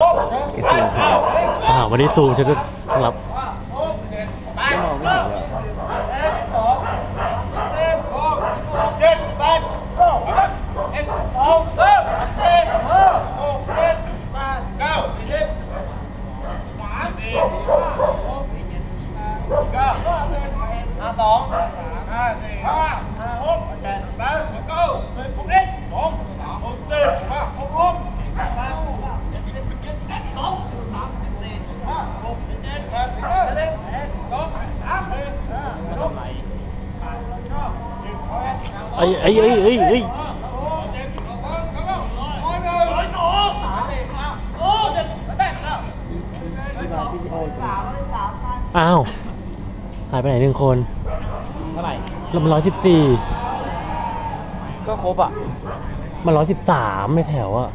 ไอ้ซูมครับอ่าวันนี้ซูมฉันจะรับไม่มอง เห็นเลยไอ้ไอ้ไอ้ไอ้ไอ้ที่มาที่โอ้ยอ้าว หายไปไหนหนึ่งคนเท่าไหร่แล้วมันร้อยสิบสี่ก็ครบอะ มันร้อยสิบสามไม่แถวอะ